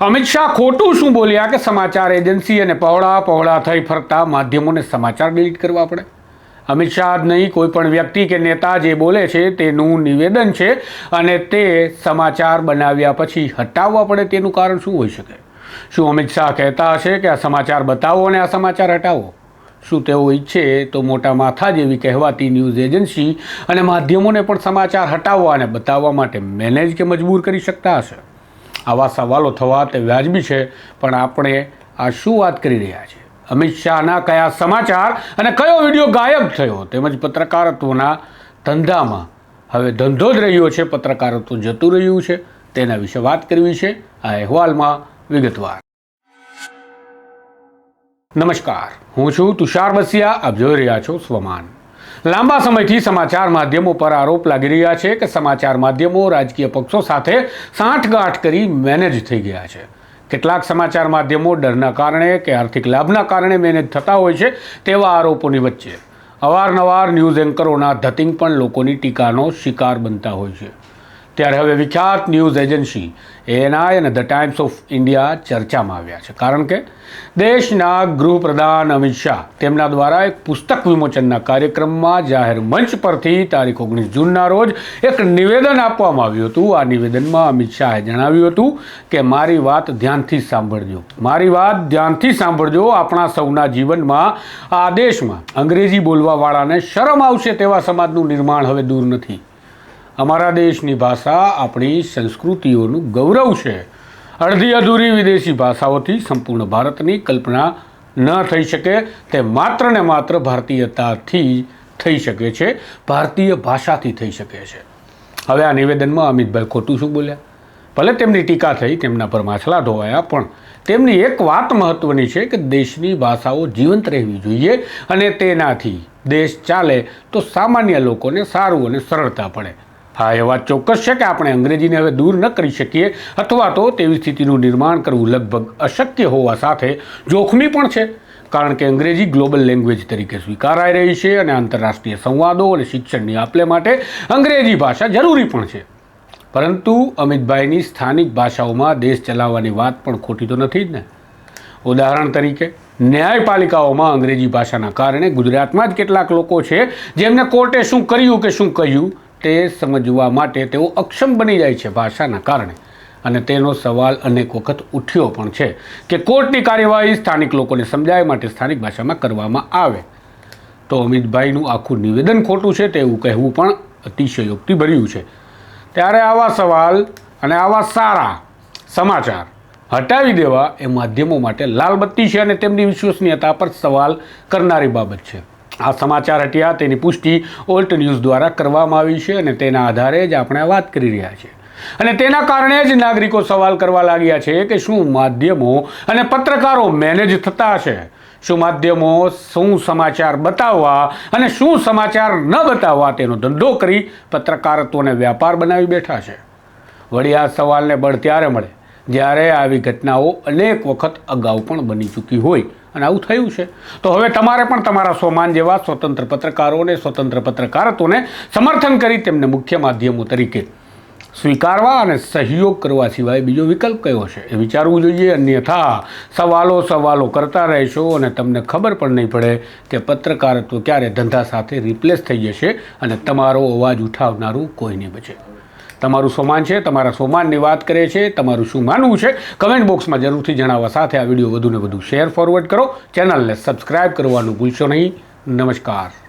અમિત શાહ ખોટું શું બોલ્યા કે સમાચાર એજન્સી અને પહોળા પહોળા થઈ ફરતા માધ્યમોને સમાચાર ડિલીટ કરવા પડે? અમિત શાહ જ નહીં, કોઈ પણ વ્યક્તિ કે નેતા જે બોલે છે તેનું નિવેદન છે અને તે સમાચાર બનાવ્યા પછી હટાવવા પડે તેનું કારણ શું હોઈ શકે? શું અમિત શાહ કહેતા હશે કે આ સમાચાર બતાવો અને આ સમાચાર હટાવો? શું તેઓ ઈચ્છે તો મોટા માથા જેવી કહેવાતી ન્યૂઝ એજન્સી અને માધ્યમોને પણ સમાચાર હટાવવા અને બતાવવા માટે મેનેજ કે મજબૂર કરી શકતા હશે? આવા સવાલો થવા તે વ્યાજબી છે, પણ આપણે આ શું વાત કરી રહ્યા છીએ? અમિત શાહના કયા સમાચાર અને કયો વીડિયો ગાયબ થયો? તેમજ પત્રકારત્વના ધંધામાં હવે ધંધો જ રહ્યો છે, પત્રકારત્વ જતું રહ્યું છે, તેના વિશે વાત કરવી છે, આ અહેવાલમાં વિગતવાર. નમસ્કાર, હું છું તુષાર બસિયા, આપ જોઈ રહ્યા છો સ્વમાન. લાંબા સમયથી સમાચાર માધ્યમો પર આરોપ લાગી રહ્યા છે કે સમાચાર માધ્યમો રાજકીય પક્ષો સાથે સાંઠગાંઠ કરી મેનેજ થઈ ગયા છે. કેટલાક સમાચાર માધ્યમો ડરના કારણે કે આર્થિક લાભના કારણે મેનેજ થતા હોય છે તેવા આરોપોની વચ્ચે. અવારનવાર ન્યૂઝ એન્કરોના ધતિંગ પણ લોકોની ટીકાનો શિકાર બનતા હોય છે. ત્યારે હવે વિખ્યાત ન્યૂઝ એજન્સી એએનઆઈ અને ધ ટાઈમ્સ ઓફ ઇન્ડિયા ચર્ચામાં આવ્યા છે. કારણ કે દેશના ગૃહપ્રધાન અમિત શાહ તેમના દ્વારા એક પુસ્તક વિમોચનના કાર્યક્રમમાં જાહેર મંચ પરથી તારીખ ઓગણીસ જૂનના રોજ એક નિવેદન આપવામાં આવ્યું હતું. આ નિવેદનમાં અમિત શાહે જણાવ્યું હતું કે, મારી વાત ધ્યાનથી સાંભળજો. મારી વાત ધ્યાનથી સાંભળજો. આપણા સૌના જીવનમાં આ દેશમાં અંગ્રેજી બોલવાવાળાને શરમ આવશે તેવા સમાજનું નિર્માણ હવે દૂર નથી. અમારા દેશની ભાષા આપણી સંસ્કૃતિઓનું ગૌરવ છે. અડધી અધૂરી વિદેશી ભાષાઓથી સંપૂર્ણ ભારતની કલ્પના ન થઈ શકે, તે માત્ર ને માત્ર ભારતીયતાથી થઈ શકે છે, ભારતીય ભાષાથી થઈ શકે છે. હવે આ નિવેદનમાં અમિતભાઈ ખોટું શું બોલ્યા? ભલે તેમની ટીકા થઈ, તેમના પર માછલા ધોવાયા, પણ તેમની એક વાત મહત્ત્વની છે કે દેશની ભાષાઓ જીવંત રહેવી જોઈએ અને તેનાથી દેશ ચાલે તો સામાન્ય લોકોને સારું અને સરળતા પડે. હા, એ વાત ચોક્કસ છે કે આપણે અંગ્રેજીને હવે દૂર ન કરી શકીએ અથવા તો તેવી સ્થિતિનું નિર્માણ કરવું લગભગ અશક્ય હોવા સાથે જોખમી પણ છે. કારણ કે અંગ્રેજી ગ્લોબલ લેંગ્વેજ તરીકે સ્વીકારાઈ રહી છે અને આંતરરાષ્ટ્રીય સંવાદો અને શિક્ષણની આપલે માટે અંગ્રેજી ભાષા જરૂરી પણ છે. પરંતુ અમિતભાઈની સ્થાનિક ભાષાઓમાં દેશ ચલાવવાની વાત પણ ખોટી તો નથી જ ને. ઉદાહરણ તરીકે, ન્યાયપાલિકાઓમાં અંગ્રેજી ભાષાના કારણે ગુજરાતમાં જ કેટલાક લોકો છે જેમને કોર્ટે શું કર્યું કે શું કહ્યું તે સમજવા માટે તેઓ અક્ષમ બની જાય છે ભાષાના કારણે. અને તેનો સવાલ અનેક વખત ઉઠ્યો પણ છે કે કોર્ટની કાર્યવાહી સ્થાનિક લોકોને સમજાય માટે સ્થાનિક ભાષામાં કરવામાં આવે. તો અમિતભાઈનું આખું નિવેદન ખોટું છે તેવું કહેવું પણ અતિશયોક્તિ ભર્યું છે. ત્યારે આવા સવાલ અને આવા સારા સમાચાર હટાવી દેવા એ માધ્યમો માટે લાલબત્તી છે અને તેમની વિશ્વસનીયતા પર સવાલ કરનારી બાબત છે. આ સમાચાર હટ્યા તેની પુષ્ટિ ઓલ્ટ ન્યૂઝ દ્વારા કરવામાં આવી છે અને તેના આધારે જ આપણે વાત કરી રહ્યા છીએ. અને તેના કારણે જ નાગરિકો સવાલ કરવા લાગ્યા છે કે શું માધ્યમો અને પત્રકારો મેનેજ થતા છે શું માધ્યમો શું સમાચાર બતાવવા અને શું સમાચાર ન બતાવવા તેનો ધંધો કરી પત્રકારત્વને વ્યાપાર બનાવી બેઠા છે? વળી આ સવાલને બળ ત્યારે મળે જ્યારે આવી ઘટનાઓ અનેક વખત અગાઉ પણ બની ચૂકી હોય. અને આવું થયું છે. તો હવે તમારે પણ તમારા સ્વમાન જેવા સ્વતંત્ર પત્રકારોને, સ્વતંત્ર પત્રકારત્વને સમર્થન કરી તેમને મુખ્ય માધ્યમો તરીકે સ્વીકારવા અને સહયોગ કરવા સિવાય બીજો વિકલ્પ કયો છે? એ વિચારવું જોઈએ. અન્યથા સવાલો સવાલો કરતા રહેશો અને તમને ખબર પણ નહીં પડે કે પત્રકારત્વ ક્યારે ધંધા સાથે રિપ્લેસ થઈ જશે અને તમારો અવાજ ઉઠાવનારું કોઈ નહીં બચે. તમારું સોમાન છે, તમારા સોમાનની વાત કરે છે, તમારું શું માનવું છે કમેન્ટ બોક્સમાં જરૂરથી જણાવવા સાથે આ વીડિયો વધુને વધુ શેર ફોરવર્ડ કરો. ચેનલને સબસ્ક્રાઈબ કરવાનું ભૂલશો નહીં. નમસ્કાર.